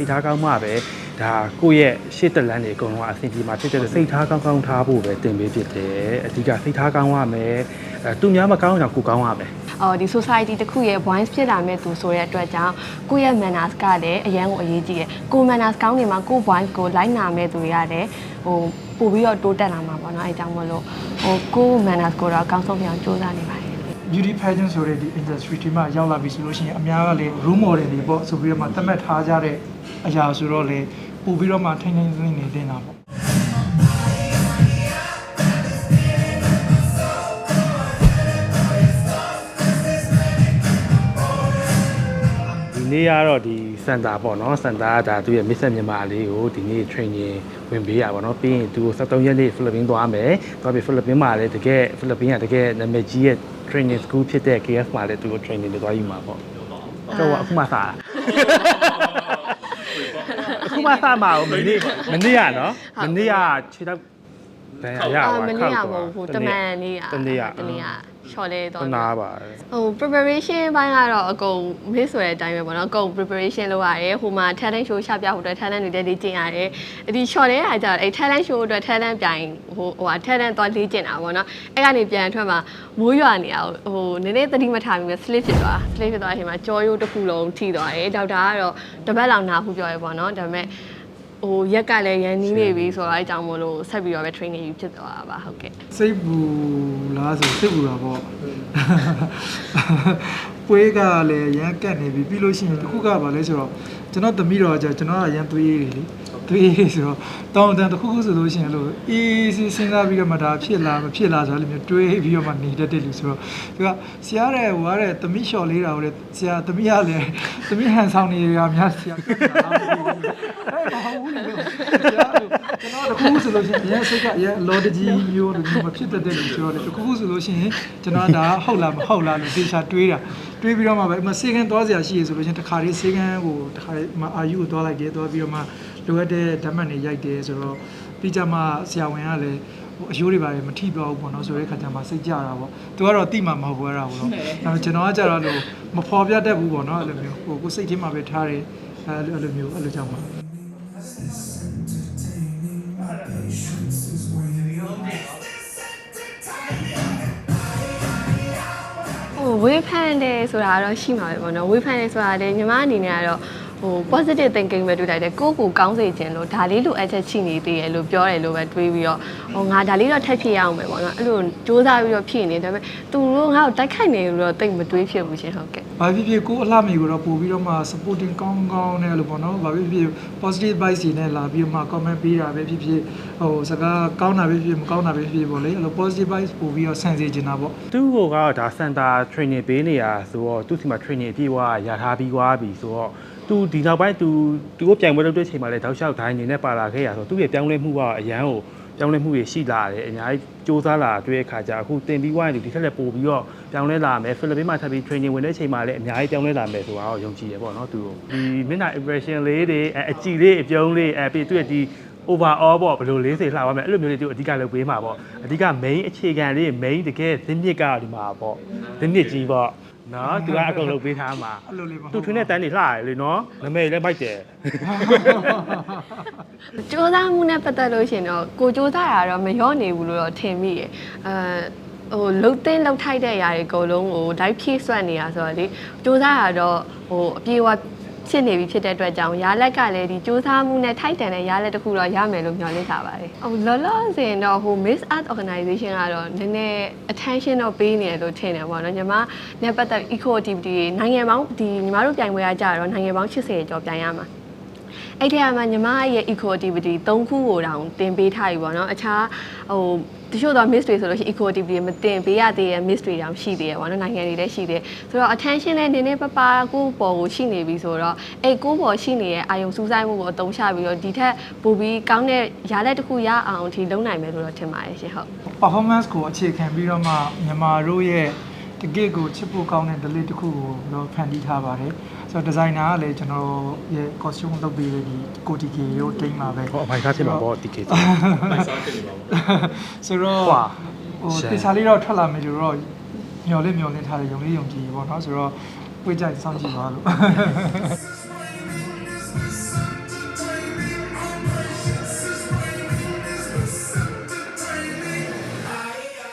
စိတ်ထားကောင်းမှပဲဒါကိုယ့်ရဲ့ရှေ့သက်လန်းတွေအကုန်လုံးအဆင်ပြေမှာဖြစ်တဲ့အတွက်စိတ်ထားကောင်းကောင်းထားဖို့ပဲတင်ပေးဖြစ်တယ်အဓိကစိတ်ထားကောင်းရမယ်အဲသူများမကောင်းအောင်ကိုယ်ကောင်းရမယ်အော်ဒီ society တစ်ခုရဲ့ voice ဖြစ်လာမဲ့သူဆိုတဲ့အတွက်ကြောင့်ကိုယ့်ရဲ့ manners ကလည်းအရန်ကိုအရေးကြီးတယ်ကို manners ကောင်းနေမှာကို voice ကိုလိုက်နာမဲ့သူတွေကလည်းဟိုပို့ပြီးတော့တိုးတက်လာမှာပေါ့နော်အဲကြောင့်မလို့ဟိုကို manners ကိုတော့အကောင်းဆုံးဖြစ်အောင်စူးစမ်းနေပါတယ် beauty pageant ဆိုတဲ့ဒီ industry ဒီမှာရောက်လာပြီဆိုလို့ရှိရင်အများကလည်း role model တွေပေါ့ဆိုပြီးတော့မှသတ်မှတ်ထားကြတဲ့အရာဆိုတော့လေပို့ပြီးတော့မှထိန်းထိန်းသိမ်းသိမ်းနေတင်တာပေါ့ဒီနေ့ကတော့ဒီ စင်တာပေါ့နော်စင်တာကဒါသူရဲ့မစ်ဆက်မြန်မာလေးကိုဒီနေ့ training ဝင်ပေးရပါတော့ပြီးရင်သူ73ရက်နေ့ဖိလစ်ပင်းသွားမယ်သွားပြီးဖိလစ်ပင်းမှာလည်းတကယ်ဖိလစ်ပင်းကတကယ်နာမည်ကြီးရဲ့ training school ဖြစ်တဲ့ KF မှာလည်းသူကို training တွေသွားယူမှာပေါ့တော့အခုမှစားတာအခုမှစားမှာမနေ့မနေ့ကနော်မနေ့ကခြေတော့ ဘယ်ရရအာပါမနေ့ကမဟုတ်ဘူးတမန်နေ့ကတနေ့ကတနေ့က short လေးတတော့နာပါတယ်ဟို preparation ဘိုင်းကတော့အကုန် miss ဆိုတဲ့အတိုင်းပဲပေါ့နော်အကုန် preparation လုပ်ရတယ်ဟိုမှာ talent show ရှာပြဖို့အတွက် talent တွေလေ့ကျင့်ရတယ်ဒီ short လေးကကြတော့အဲ talent show အတွက် talent ပြိုင်ဟိုဟိုဟာ talent သွားလေ့ကျင့်တာပေါ့နော်အဲ့ကနေပြန်ထွက်မှာမိုးရွာနေအောင်ဟိုနည်းနည်းသတိမထားမိမဲ့ slip ဖြစ်သွား slip ဖြစ်သွားတဲ့အချိန်မှာကြောရိုးတစ်ခုလုံးထိသွားတယ်ဒေါက်တာကတော့တပတ်လောက်နာခုပြောရဲပေါ့နော်ဒါပေမဲ့ ဟိုရက်ကလည်းရန်နီးနေပြီဆိုတော့အဲကြောင့်မလို့ဆက်ပြီးတော့ပဲ training ယူဖြစ်သွားတာပါဟုတ်ကဲ့စိတ်ပူလားဆိုစိတ်ပူတာပေါ့ပွဲကလည်းရမ်းကတ်နေပြီပြီးလို့ရှိရင်တစ်ခုကဘာလဲဆိုတော့ကျွန်တော်သမီးတော်ကကျွန်တော်ကရမ်းသွေးရည်လေ သွေးရည်ဆိုတော့တောင်းတန်တစ်ခုခုဆိုလို့ရှိရင်လို့အေးစီစဉ်းစားပြီးတော့မှဒါဖြစ်လားမဖြစ်လားဆိုတော့လည်းမျိုးတွေးပြီးတော့မှနေတတ်တယ်လို့ဆိုတော့သူကဆရာတဲ့ဟိုကတဲ့သမီးလျှော်လေးတာဟိုတဲ့ဆရာသမီးကလည်းသမီးဟန်ဆောင်နေရများဆရာကတာလားမသိဘူးအဲ့မဟုတ်ဘူးလို့ဆရာတို့ကျွန်တော်တစ်ခုခုဆိုလို့ရှိရင်အရင်စိတ်ကအရင်လော်တကြီးမျိုးလို့မျိုးမဖြစ်တတ်တယ်လို့ဆိုတော့လေတစ်ခုခုဆိုလို့ရှိရင်ကျွန်တော်ကဒါဟုတ်လားမဟုတ်လားလို့သေချာတွေးတာတွေးပြီးတော့မှပဲအမစေကန်သွားစရာရှိရဆိုလို့ရှိရင်တစ်ခါလေးစေကန်ကိုတစ်ခါလေးမအာယူကိုသွားလိုက်တယ်သွားပြီးတော့မှ လိုအပ်တဲ့ဓာတ်မှတ်တွေရိုက်တယ်ဆိုတော့ပြီးကြမှာဆရာဝန်ကလည်းဟိုအယိုးတွေပါလေမထိပြောဘူးပေါ့နော်ဆိုတဲ့ခါကျမှစိတ်ကြတာပေါ့သူကတော့တိမှမဟုတ်ဘူးအဲ့ဒါပေါ့နော်ဒါပေမဲ့ကျွန်တော်ကကြတော့လို့မဖော်ပြတတ်ဘူးပေါ့နော်အဲ့လိုမျိုးဟိုကိုစိတ်ထဲမှာပဲထားတယ်အဲ့လိုအဲ့လိုမျိုးအဲ့လိုကြောင့်ပါဟိုဝေးဖန်တယ်ဆိုတာကတော့ရှိမှာပဲပေါ့နော်ဝေးဖန်တယ်ဆိုတာလည်းညီမအနေနဲ့ကတော့ ဟို positive thinking ပဲတွေးလိုက်တယ်ကိုယ့်ကိုယ်ကောင်းစေခြင်းလို့ဒါလေးလိုအပ်ချက်ရှိနေသေးတယ်လို့ပြောတယ်လို့ပဲတွေးပြီးတော့ဟိုငါဒါလေးတော့ထပ်ဖြစ်ရအောင်ပဲပေါ့နော်အဲ့လိုစူးစမ်းပြီးတော့ဖြစ်နေတယ်ဒါပေမဲ့သူတို့ငါ့ကိုတိုက်ခိုက်နေလို့တော့တိတ်မတွေးဖြစ်ဘူးရှင်ဟုတ်ကဲ့ဘာဖြစ်ဖြစ်ကိုယ်အလှမေကိုတော့ပို့ပြီးတော့မှ supporting ကောင်းကောင်းနဲ့လို့ပေါ့နော်ဘာဖြစ်ဖြစ် positive vibes တွေနဲ့လာပြီးတော့မှ comment ပေးတာပဲဖြစ်ဖြစ်ဟိုစကားကောင်းတာပဲဖြစ်ဖြစ်မကောင်းတာပဲဖြစ်ဖြစ်ပေါ့လေအဲ့လို positive vibes ပို့ပြီးတော့ဆန်စေချင်တာပေါ့သူ့ကိုကတော့ဒါ center training ပေးနေရဆိုတော့သူ့စီမှာ training အပြည့်အဝရထားပြီးွားပြီဆိုတော့ သူဒီနောက်ပိုင်းသူသူကိုပြန်ပွဲလုပ်တဲ့ချိန်မှာလည်းတောက်လျှောက်ဒိုင်းနေနဲ့ပါလာခဲ့ရဆိုတော့သူ့ရဲ့ပြောင်းလဲမှုကအရန်ကိုပြောင်းလဲမှုတွေရှိလာတယ်အများကြီးစူးစမ်းလာတွေ့တဲ့အခါကျအခုတင်ပြီးွားရင်ဒီထက်လည်းပိုပြီးတော့ပြောင်းလဲလာမယ်ဖိလစ်ပင်းမှာထပ်ပြီး training ဝင်တဲ့ချိန်မှာလည်းအများကြီးပြောင်းလဲလာမယ်ဆိုတာတော့ယုံကြည်ရပေါ့နော်သူဒီမျက်နှာ impression လေးတွေအအကြည့်လေးအပြုံးလေးအပြီးသူ့ရဲ့ဒီ overall ပေါ့ဘယ်လိုလေးစေလှပါမယ်အဲ့လိုမျိုးလေးသူအဓိကလုပ်ပေးမှာပေါ့အဓိက main အခြေခံလေး main တကယ်ဇင်းမြစ်ကဒီမှာပေါ့ဇင်းမြစ်ကြီးပေါ့ နော်သူကအကုန်လုပ်ပေးထားမှာအဲ့လိုလေးမဟုတ်သူထွင်းတဲ့တန်းတွေလှရတယ်လေနော်နမိတ်လည်းမိုက်တယ်စူးစမ်းမှုနဲ့ပတ်သက်လို့ရှရင်တော့ကိုစူးစမ်းတာတော့မလျော့နေဘူးလို့တော့ထင်မိရယ်အဲဟိုလှုပ်သိမ်းလှုပ်ထိုက်တဲ့အရာတွေအကုန်လုံးကို live case ဆွတ်နေတာဆိုတော့လေစူးစမ်းတာတော့ဟိုအပြေအဝ ဖြစ်နေပြီဖြစ်တဲ့အတွက်ကြောင့်ရားလက်ကလည်းဒီစူးစမ်းမှုနဲ့ထိုက်တန်တဲ့ရားလက်တစ်ခုတော့ရမယ်လို့မျှော်လင့်ထားပါတယ်။ဟိုလောလောဆယ်တော့ဟို Miss Art Organization ကတော့နည်းနည်း attention တော့ပေးနေတယ်လို့ထင်တယ်ပေါ့နော်ညီမနဲ့ပတ်သက် eco activity တွေနိုင်ငံပေါင်းဒီညီမတို့ပြိုင်ပွဲကကြတော့နိုင်ငံပေါင်း80ကျော်ပြိုင်ရမှာ အဲ့ဒီအမှာညီမရဲ့ eco activity ၃ခုကိုတောင်တင်ပေးထားပြီပေါ့နော်အခြားဟိုတချို့တော့ miss တွေဆိုလို့ရှိရင် eco activity မတင်ပေးရသေးတဲ့ miss တွေတောင်ရှိသေးတယ်ပေါ့နော်နိုင်ငံတွေလည်းရှိသေးတယ်ဆိုတော့ attention နဲ့နည်းနည်းပပကိုယ့်ပေါ်ကိုရှိနေပြီဆိုတော့အဲ့ကိုယ့်ပေါ်ရှိနေတဲ့အာယုံစူးစိုက်မှုကိုအသုံးချပြီးတော့ဒီထက်ပိုပြီးကောင်းတဲ့ຢာလက်တစ်ခုရအောင်အထိလုပ်နိုင်မယ်လို့တော့ထင်ပါတယ်ရှင်ဟုတ် performance ကိုအခြေခံပြီးတော့မှမြန်မာတို့ရဲ့ တကယ့်ကိုချစ်ဖို့ကောင်းတဲ့ delete တစ်ခုကိုတော့ဖန်တီးထားပါတယ်ဆိုတော့ designer ကလည်းကျွန်တော်ရဲ့ costume လုပ်ပေးတဲ့ဒီ Kotiki ရုပ်တိမ်းပါပဲဟောအမိုက်ကားဖြစ်မှာပေါ့ TK ဆိုဆိုတော့ဟွာဟိုရှယ်တေချာလေးတော့ထွက်လာမယ်လို့တော့မျော်လင့်မျော်လင့်ထားတယ်ယုံလေးယုံကြည်ပေါ့နော်ဆိုတော့ဝေ့ကြိုက်စောင့်ကြည့်ပါလို့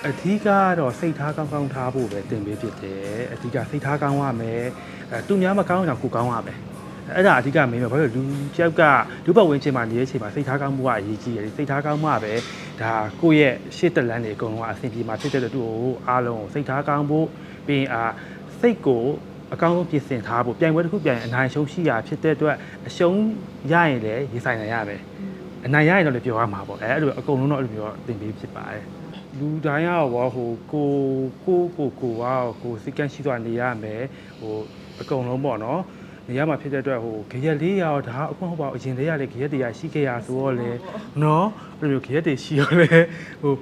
အဓိကတော့စိတ်ထားကောင်းကောင်းထားဖို့ပဲတင်ပေးဖြစ်တယ်အဓိကစိတ်ထားကောင်းရမယ်အဲသူများမကောင်းအောင်ကိုကောင်းရမယ်အဲ့ဒါအဓိကမင်းပဲဘာလို့လဲလူတယောက်ကလူပတ်ဝန်းကျင်မှာနေတဲ့အချိန်မှာစိတ်ထားကောင်းမှုကအရေးကြီးတယ်စိတ်ထားကောင်းမှပဲဒါကိုယ့်ရဲ့ရှေ့တက်လန်းတွေအကုန်လုံးကအဆင်ပြေမှာဖြစ်တဲ့အတွက်သူ့ကိုအားလုံးကိုစိတ်ထားကောင်းဖို့ပြီးရင်အာစိတ်ကိုအကောင်းဆုံးပြင်ဆင်ထားဖို့ပြိုင်ပွဲတစ်ခုပြိုင်အနိုင်ရှုံးရှိရာဖြစ်တဲ့အတွက်အရှုံးရရင်လည်းရင်ဆိုင်နိုင်ရမယ်အနိုင်ရရင်တော့လည်းပြောရမှာပေါ့အဲအဲ့လိုအကုန်လုံးတော့အဲ့လိုမျိုးသင်ပေးဖြစ်ပါတယ် လူတိုင်းရောဟိုကိုကိုကိုကိုရောကိုစိတ်ကန်းရှိသွားနေရမယ်ဟိုအကုန်လုံးပေါ့နော်နေရမှာဖြစ်တဲ့အတွက်ဟိုခရက်လေးရောဒါအခုဟုတ်ပါဘူးအရင်လေးရလေခရက်တရားရှိခဲ့ရဆိုတော့လေနော်အဲ့လိုခရက်တွေရှိရောလေဟို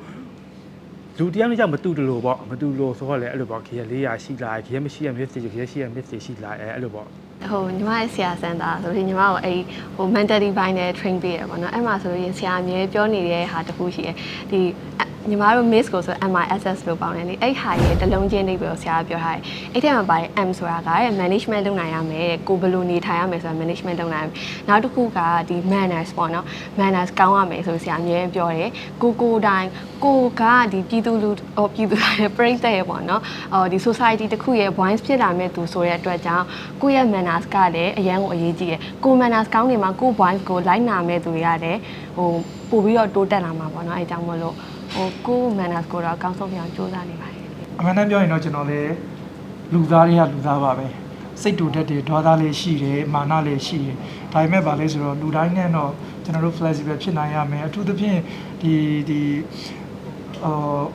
လူတရားနဲ့ကြောင့်မတူတလို့ပေါ့မတူလို့ဆိုတော့လေအဲ့လိုပေါ့ခရက်လေးရရှိလာခရက်မရှိရ message ခရက်ရှိရ message ရှိလာအဲအဲ့လိုပေါ့ဟိုညီမရဲ့ဆရာစန်တာဆိုလို့ရှိရင်ညီမကိုအဲ့ဟို mentally ဘိုင်းနဲ့ train ပေးရပါတော့အဲ့မှာဆိုလို့ရင်ဆရာအမြဲပြောနေတဲ့ဟာတစ်ခုရှိတယ်ဒီ ညီမတို့ miss ကိုဆို MISS လို့ပေါင်းတယ်လေအဲ့ဟာရဲ့တလုံးချင်းလေးပဲဆရာပြောထားတယ်အဲ့ထဲမှာပါတယ် M ဆိုတာကတဲ့ management လုပ်နိုင်ရမယ်တဲ့ကိုဘယ်လိုနေထိုင်ရမယ်ဆိုတာ management လုပ်နိုင်ရမယ်နောက်တစ်ခုကဒီ manners ပေါ့နော် manners ကောင်းရမယ်ဆိုဆရာအမြဲပြောတယ်ကိုကိုတိုင်းကိုကဒီပြည်သူလူဟောပြည်သူရဲ့ပြိတ္တရဲ့ပေါ့နော်အော်ဒီ society တစ်ခုရဲ့ voice ဖြစ်လာမဲ့သူဆိုတဲ့အတွက်ကြောင့်ကိုယ့်ရဲ့ manners ကလည်းအရန်ကိုအရေးကြီးတယ်ကို manners ကောင်းနေမှာကို voice ကိုလိုက်နာမဲ့သူတွေကလည်းဟိုပို့ပြီးတော့တိုးတက်လာမှာပေါ့နော်အဲကြောင့်မလို့ ဟိုကို manners ကိုတော့အကောင်းဆုံးပြောင်းစူးစမ်းနေပါတယ်အမှန်တမ်းပြောရင်တော့ကျွန်တော်လည်းလူသားတွေကလူသားပါပဲစိတ်တူတတ်တယ်ဒေါသလေးရှိတယ်မာနလေးရှိတယ်ဒါပေမဲ့ဗာလဲဆိုတော့လူတိုင်းနဲ့တော့ကျွန်တော်တို့ flexible ဖြစ်နိုင်ရမယ်အထူးသဖြင့်ဒီဒီအော်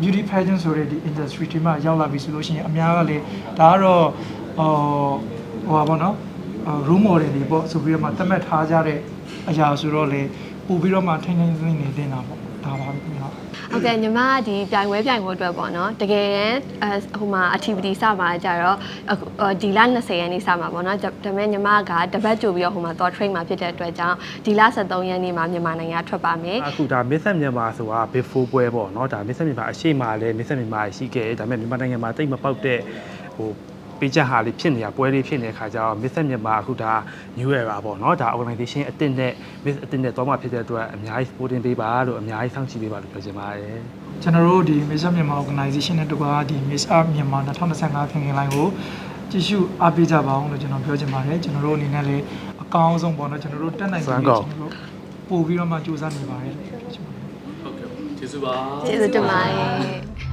beauty pageant ဆိုတဲ့ဒီ industry တွေမှာရောက်လာပြီဆိုလို့ရှိရင်အများကလည်းဒါကတော့အော်ဟိုပါဘောနော်အော် room model တွေပေါ့ဆိုပြီးတော့မှသတ်မှတ်ထားကြတဲ့အရာဆိုတော့လေပို့ပြီးတော့မှထိန်းထိန်းသိမ်းသိမ်းနေတင်တာပေါ့ ဒါပါပဲခင်ဗျာဟုတ်ကဲ့ညီမကဒီပြိုင်ပွဲပြိုင်ပွဲအတွက်ပေါ့နော်တကယ်တမ်းဟိုမှာ activity စပါကြတော့ဒီလ20ရက်နေ့စမှာပေါ့နော်ဒါပေမဲ့ညီမကတပတ်ကြိုပြီးတော့ဟိုမှာသွား train မှာဖြစ်တဲ့အတွက်ကြောင့်ဒီလ23ရက်နေ့မှာမြန်မာနိုင်ငံထွက်ပါမယ်အခုဒါ Miss Myanmar ဆိုတာ before ပွဲပေါ့နော်ဒါ Miss Myanmar အရှိမလဲ Miss Myanmar ရှိခဲ့ဒါပေမဲ့မြန်မာနိုင်ငံမှာတိတ်မပေါက်တဲ့ဟို ပေးချက်ဟာလေးဖြစ်နေတာပွဲလေးဖြစ်နေတဲ့ခါကျတော့ Miss မြန်မာအခုဒါ new era ပေါ့နော်ဒါ organization အတင်းနဲ့ Miss အတင်းနဲ့သွားမှဖြစ်တဲ့အတွက်အများကြီး supporting ပေးပါလို့အများကြီးစောင့်ကြည့်ပေးပါလို့ပြောချင်ပါတယ်ကျွန်တော်တို့ဒီ Miss မြန်မာ organization နဲ့တူပါဒီ Miss Up မြန်မာ2025ခင်ခင်လိုင်းကိုကြည့်ရှုအားပေးကြပါအောင်လို့ကျွန်တော်ပြောချင်ပါတယ်ကျွန်တော်တို့အနေနဲ့လည်းအကောင်းဆုံးပေါ့နော်ကျွန်တော်တို့တက်နိုင်ပြီကျွန်တော်တို့ပို့ပြီးတော့မှစူးစမ်းနေပါတယ်ဟုတ်ကဲ့ကျေးဇူးပါကျေးဇူးတင်ပါတယ်